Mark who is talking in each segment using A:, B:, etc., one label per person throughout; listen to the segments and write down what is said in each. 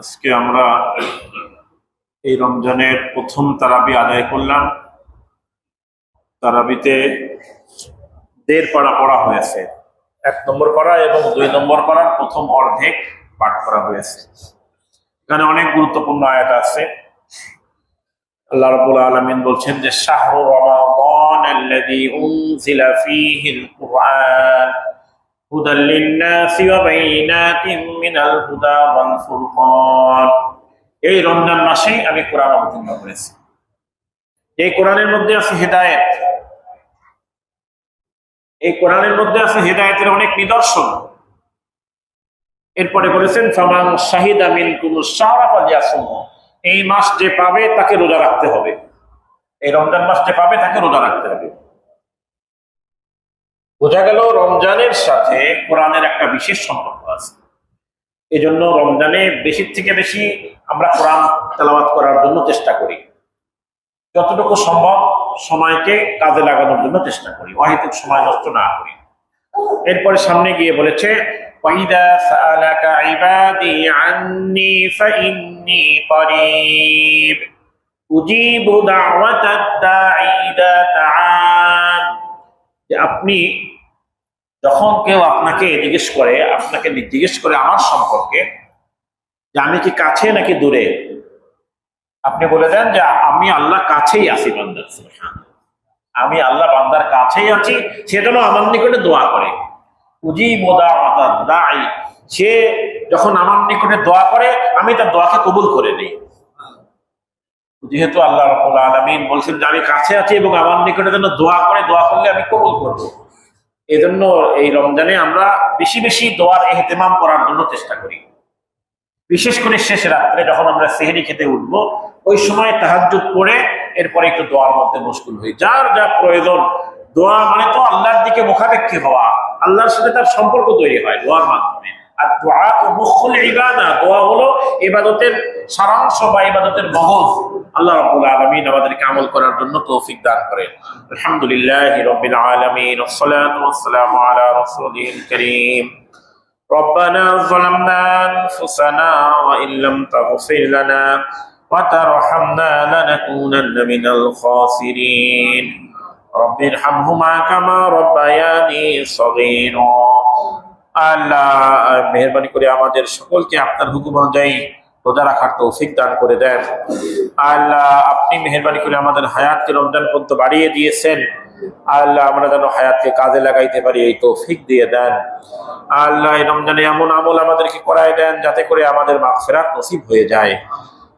A: আজকে আমরা এই রমজানের প্রথম তারাবি আদায় করলাম। তারাবিতে দেড় পাড়া পড়া হয়েছে। এক নম্বর পাড়া এবং দুই নম্বর পাড়ার প্রথম অর্ধেক পাঠ করা হয়েছে। এখানে অনেক গুরুত্বপূর্ণ আয়াত আছে। আল্লাহ রাব্বুল আলামিন বলছেন যে, শাহরু রমাদান আল্লাযী উনজিলা ওয়া বাইনাতিন মিনাল হুদা ওয়াল ফুরকান। এই রমজান মাসে আমি কোরআন অবতীর্ণ করেছি। এই কোরআনের মধ্যে আছে হেদায়েত। এই কোরআনের মধ্যে আছে হেদায়েতের অনেক নিদর্শন। এরপরে বলেছেন, ফামান শাহিদ আমিন কুমু শাহরাফা ইয়াসুম এই মাস যে পাবে তাকে রোজা রাখতে হবে। এই রমজান মাস যে পাবে তাকে রোজা রাখতে হবে। বোঝা গেল রমজানের সাথে কোরআনের একটা বিশেষ সম্পর্ক আছে। এই জন্য রমজানে বেশি থেকে বেশি আমরা কোরআন তেলাবাত করার জন্য চেষ্টা করি। যতটুকু সম্ভব সময়কে কাজে লাগানোর জন্য চেষ্টা করি, অহেতুক সময় নষ্ট না করি। এরপরে সামনে গিয়ে বলেছে উজিবু দাওয়াতাদ যে আপনি যখন কেউ আপনাকে জিজ্ঞেস করে, আপনাকে জিজ্ঞেস করে আমার সম্পর্কে যে আমি কি কাছে নাকি দূরে, আপনি বলে দেন যে আমি আল্লাহ কাছেই আছি বান্দার আমি আল্লাহ বান্দার কাছেই আছি সেজন্য আমার নিকটে দোয়া করে। উজি মোদা মাতা দাই সে যখন আমার নিকটে দোয়া করে, আমি তার দোয়াকে কবুল করে নিই। যেহেতু আল্লাহ রাব্বুল আলামিন বলছেন যে, আমি কাছে আছি এবং আমার নিকটে যেন দোয়া করে, দোয়া করলে আমি কবুল করব। এই জন্য এই রমজানে আমরা বেশি বেশি দোয়ার এহতেমাম করার জন্য চেষ্টা করি। বিশেষ করে শেষ রাত্রে যখন আমরা সেহেরি খেতে উঠবো, ওই সময় তাহাজ্জুদ পড়ে এরপরে একটু দোয়ার মধ্যে মুশকুল হই। যার যা প্রয়োজন, দোয়া মানে তো আল্লাহর দিকে মুখাপেক্ষী হওয়া। আল্লাহর সাথে তার সম্পর্ক তৈরি হয় দোয়ার মাধ্যমে। আর দোয়া ও মুখল ইবাদা দোয়া হলো ইবাদতের সারাংশ বা ইবাদতের মহৎ আল্লাহ রাব্বুল আলামিন আমাদেরকে আমল করার জন্য তৌফিক দান করেন আলহামদুলিল্লাহ রাব্বিল আলামিন والصلاه والسلام على رسوله الكريم ربنا ظلمنا انفسنا وان لم تغفر لنا وترحمنا لنكونن من الخاسرين رب ارحمهما كما ربياني صغيرا আল্লাহ মেহরবানি করে আমাদের সকলকে আপনার হুকুম অনুযায়ী রোজা রাখার তৌফিক দান করে দেন। আল্লাহ, আপনি মেহরবানি করে আমাদের হায়াতকে রমজান পর্যন্ত বাড়িয়ে দিয়েছেন। আল্লাহ, আমরা যেন হায়াতকে কাজে লাগাইতে পারি, এই তৌফিক দিয়ে দেন। আল্লাহ, এই রমজানে এমন আমল আমাদেরকে করায় দেন যাতে করে আমাদের মাগফিরাত নসিব হয়ে যায়।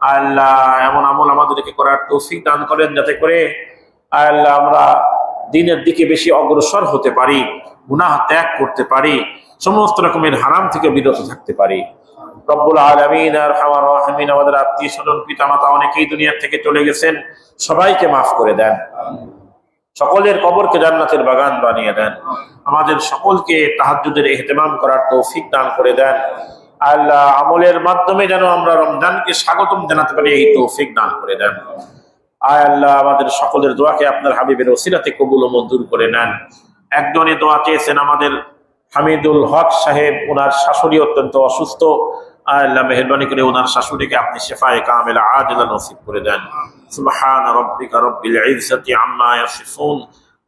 A: আল্লাহ, এমন আমল আমাদেরকে করার তৌফিক দান করেন যাতে করে, আল্লাহ, আমরা দিনের দিকে বেশি অগ্রসর হতে পারি। গুনাহ ত্যাগ করতে পারি, সমস্ত রকমের হারাম থেকে বিরত থাকতে পারি। রব্বুল আলমিন আর আমাদের আত্মীয় স্বজন পিতা মাতা অনেকেই দুনিয়ার থেকে চলে গেছেন, সবাইকে মাফ করে দেন। সকলের কবরকে জান্নাতের বাগান বানিয়ে দেন। আমাদের সকলকে তাহাজুদের এহতেমাম করার তৌফিক দান করে দেন। আল্লাহ আমলের মাধ্যমে যেন আমরা রমজানকে স্বাগতম জানাতে পারি, এই তৌফিক দান করে দেন। আয় আল্লাহ, আমাদের সকলের দোয়াকে আপনার হাবিবের ওসিরাতে কবুল ও মঞ্জুর করে নেন। একজনে দোয়া চেয়েছেন আমাদের হামিদুল হক সাহেব, ওনার শাশুড়ি অত্যন্ত অসুস্থ। আল্লাহ মেহরবানি করে ওনার শাশুড়িকে আপনি শেফায়ে কামেলা আজলা নসিব করে দেন। সুবহান রব্বিকা রব্বিল ইজ্জতি আম্মা ইয়াসিফুন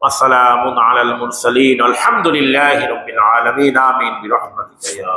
A: ওয়া সালামুন আলাল মুরসালিন। আলহামদুলিল্লাহি রব্বিল আলামিন। আমিন। বিরহমাতিকা ইয়া